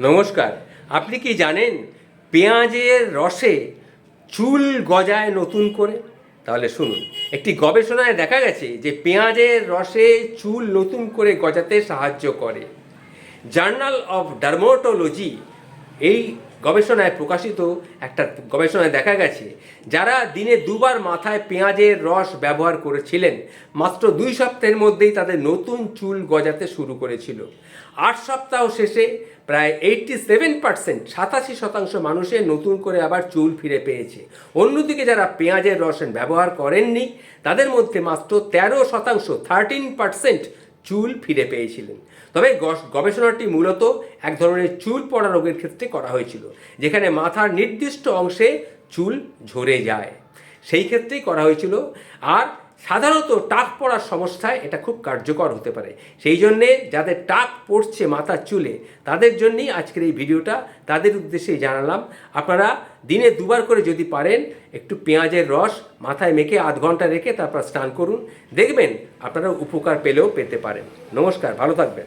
নমস্কার। আপনি কি জানেন পেঁয়াজের রসে চুল গজায় নতুন করে? তাহলে শুনুন, একটি গবেষণায় দেখা গেছে যে পেঁয়াজের রসে চুল নতুন করে গজাতে সাহায্য করে। জার্নাল অফ ডার্মোটোলজি এই গবেষণায় প্রকাশিত একটা গবেষণায় দেখা গেছে, যারা দিনে দুবার মাথায় পেঁয়াজের রস ব্যবহার করেছিলেন, মাত্র দুই সপ্তাহের মধ্যেই তাদের নতুন চুল গজাতে শুরু করেছিল। আট সপ্তাহ শেষে প্রায় এইটটি সেভেন পার্সেন্ট সাতাশি শতাংশ মানুষের নতুন করে আবার চুল ফিরে পেয়েছে। অন্যদিকে যারা পেঁয়াজের রস ব্যবহার করেননি, তাদের মধ্যে মাত্র তেরো শতাংশ থার্টিন পার্সেন্ট চুল ফিরে পেয়েছিলেন। তবে গবেষণাটি মূলত এক ধরনের চুল পড়া রোগের ক্ষেত্রে করা হয়েছিল, যেখানে মাথার নির্দিষ্ট অংশে চুল ঝরে যায়। সেই ক্ষেত্রেই করা হয়েছিল। আর সাধারণত টাক পড়ার সমস্যায় এটা খুব কার্যকর হতে পারে। সেই জন্যে যাদের টাক পড়ছে মাথার চুলে, তাদের জন্যই আজকের এই ভিডিওটা। তাদের উদ্দেশ্যে জানালাম, আপনারা দিনে দুবার করে যদি পারেন, একটু পেঁয়াজের রস মাথায় মেখে আধ ঘণ্টা রেখে তারপর স্নান করুন। দেখবেন আপনারা উপকার পেলেও পেতে পারেন। নমস্কার, ভালো থাকবেন।